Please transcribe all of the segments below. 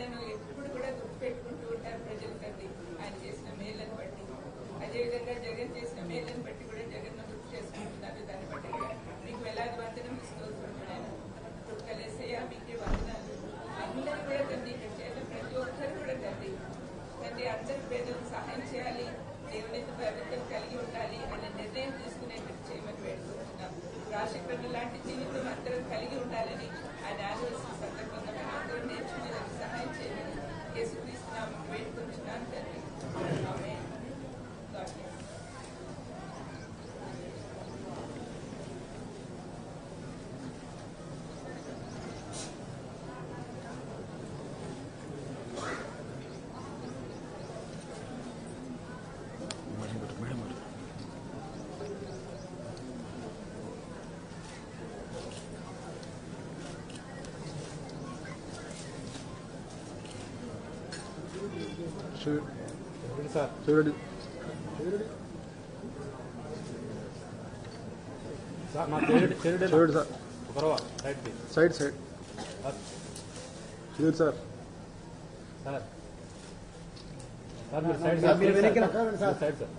Thank you. చూడండి చూడండి sir. Side side చూడు సార్. సార్. మీరు side sir. Side sir.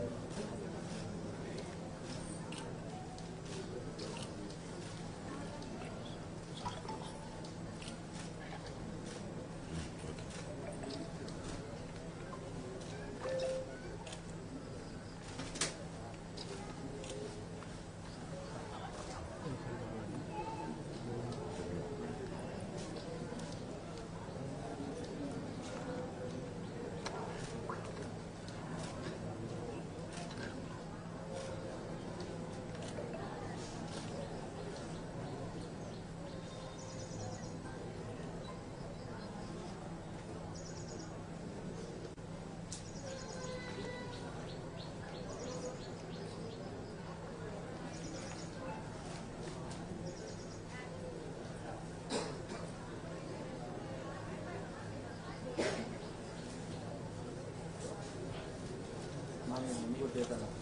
Oh. देता था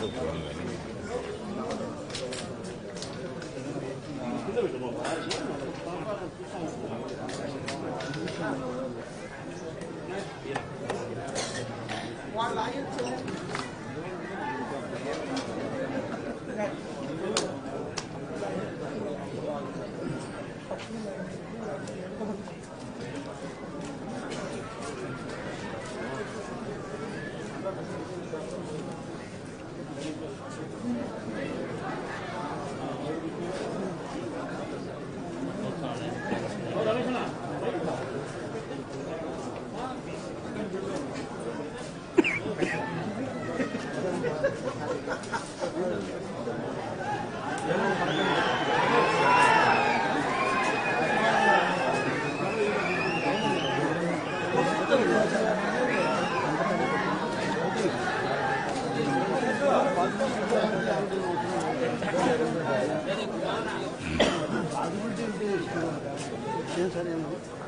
我好的嗯 괜찮아요.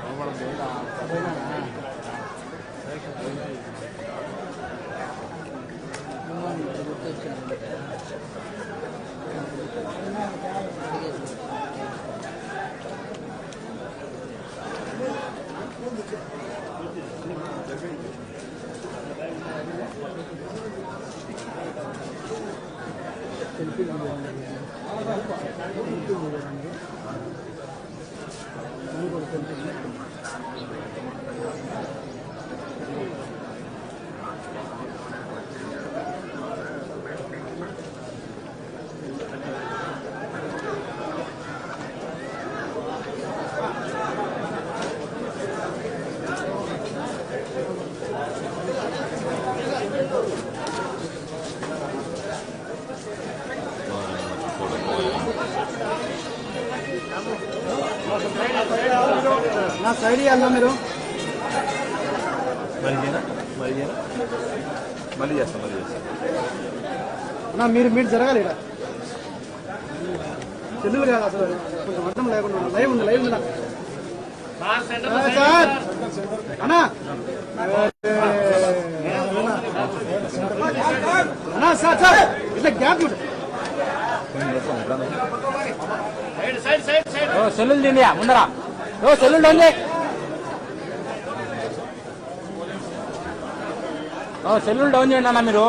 저거랑 내가 对对对对对。నా సైడ్ ఇవ్వాలన్నా మీరు? మళ్ళీ చేస్తాం మళ్ళీ చేస్తాం. మీరు మీరు జరగాలి ఇక్కడ చెల్లులు కాదు అసలు. కొంచెం అర్థం లేకుండా. లైవ్ ఉంది లైవ్ ఉంది సార్! అన్నా! అన్నా సార్ సార్! ఇట్లా గ్యాప్ ఉంటుంది సెల్లులు తిండియా ముందరా ఓ సెల్లులు ఉంది సెల్లులు డౌన్ చేయండి అన్న మీరు